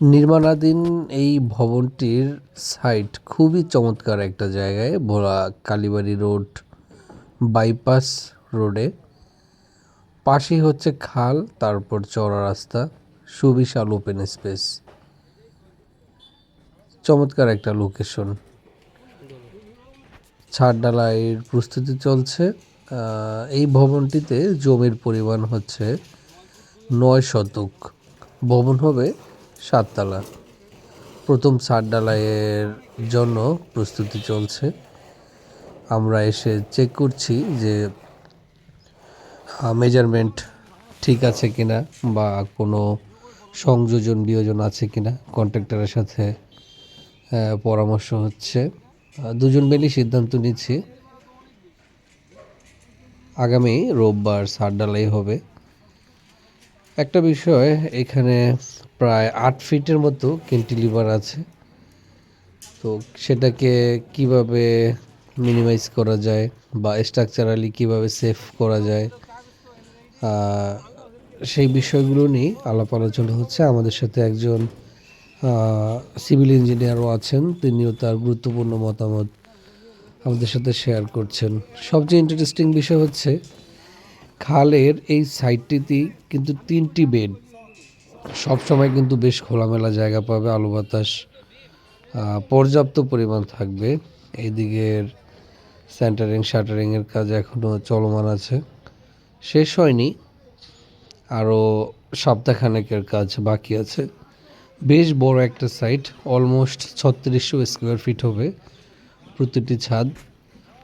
নির্মাণাধীন এই ভবনটির সাইট খুবই চমৎকার একটা জায়গায়, ভোলা কালীবাড়ি রোড বাইপাস রোডে। পাশেই হচ্ছে খাল, তারপর চড়া রাস্তা, সুবিশাল ওপেন স্পেস চমৎকার একটা লোকেশন ছাদ ঢালাইয়ের প্রস্তুতি চলছে। এই ভবনটিতে জমির পরিমাণ হচ্ছে নয় শতক। ভবন হবে সাততলা। প্রথম ছাদ ঢালাইয়ের জন্য প্রস্তুতি চলছে। আমরা এসে চেক করছি যে মেজারমেন্ট ঠিক আছে কিনা বা কোনো সংযোজন, বিয়োজন আছে কিনা। কন্ট্রাক্টরের সাথে পরামর্শ হচ্ছে। দুজন মিলেই সিদ্ধান্ত নিচ্ছি। আগামী রোববার সার ডালাই হবে। একটা বিষয়, এখানে প্রায় আট ফিটের মতো ক্যান্টিলিভার আছে। তো সেটাকে কীভাবে মিনিমাইজ করা যায় বা স্ট্রাকচারালি কীভাবে সেফ করা যায় সেই বিষয়গুলো নিয়ে আলাপ আলোচনা হচ্ছে। আমাদের সাথে একজন সিভিল ইঞ্জিনিয়ারও আছেন। তিনিও তার গুরুত্বপূর্ণ মতামত আমাদের সাথে শেয়ার করছেন। সবচেয়ে ইন্টারেস্টিং বিষয় হচ্ছে খালের এই সাইডটিতেই কিন্তু তিনটি বেড। সব সময় কিন্তু বেশ খোলামেলা জায়গা পাবে, আলো বাতাস পর্যাপ্ত পরিমাণ থাকবে। এইদিকের সেন্টারিং শাটারিংয়ের কাজ এখনও চলমান আছে। শেষ হয়নি আরও সপ্তাহখানেকের কাজ বাকি আছে। বেশ বড় একটা সাইট অলমোস্ট ছত্রিশশো স্কোয়ার ফিট হবে প্রতিটি ছাদ।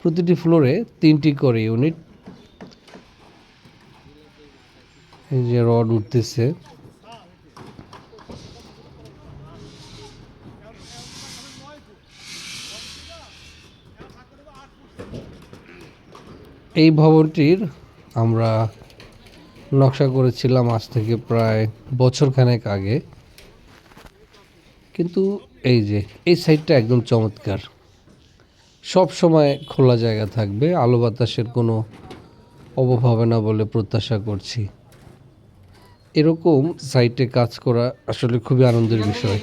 প্রতিটি ফ্লোরে তিনটি করে ইউনিট এই যে রড উঠতেছে। এই ভবনটির আমরা নকশা করেছিলাম আজ থেকে প্রায় বছরখানেক আগে। কিন্তু এই যে, এই সাইডটা একদম চমৎকার। সব সময় খোলা জায়গা থাকবে, আলো বাতাসের কোনো অভাব হবে না বলে প্রত্যাশা করছি। এরকম সাইটে কাজ করা আসলে খুবই আনন্দের বিষয়।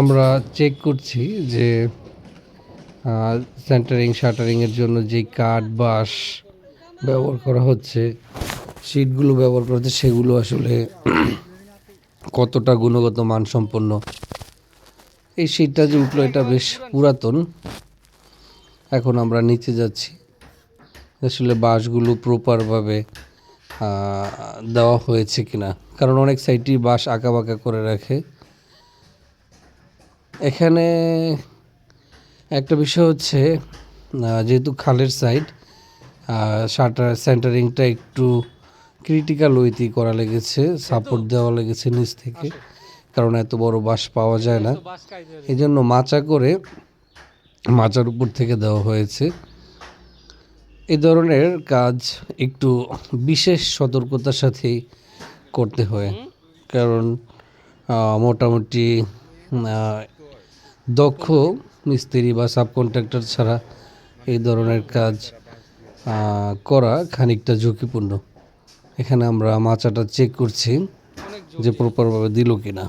আমরা চেক করছি যে সেন্টারিং শাটারিংয়ের জন্য যে কাঠ বাঁশ ব্যবহার করা হচ্ছে শিটগুলো ব্যবহার করা হচ্ছে সেগুলো আসলে কতটা গুণগত মানসম্পন্ন? এই শিটটা যে উঠল এটা বেশ পুরাতন। এখন আমরা নিচে যাচ্ছি। আসলে বাঁশগুলো প্রপারভাবে দেওয়া হয়েছে কিনা। কারণ অনেক সাইটই বাঁশ আঁকা বাঁকা করে রাখে। এখানে একটা বিষয় হচ্ছে যেহেতু খালের সাইড শাটার সেন্টারিংটা একটু ক্রিটিক্যাল ওয়েতে করা লেগেছে সাপোর্ট দেওয়া লেগেছে নিচ থেকে। কারণ এত বড় বাঁশ পাওয়া যায় না। এই জন্য মাচা করে মাচার উপর থেকে দেওয়া হয়েছে। এই ধরনের কাজ একটু বিশেষ সতর্কতার সাথেই করতে হয়। কারণ মোটামুটি দক্ষ মিস্ত্রি বা সাবকন্ট্রাক্টর ছাড়া এই ধরনের কাজ করা খানিকটা ঝুঁকিপূর্ণ। এখানে আমরা মাচাটা চেক করছি যে প্রপারভাবে দিল কিনা।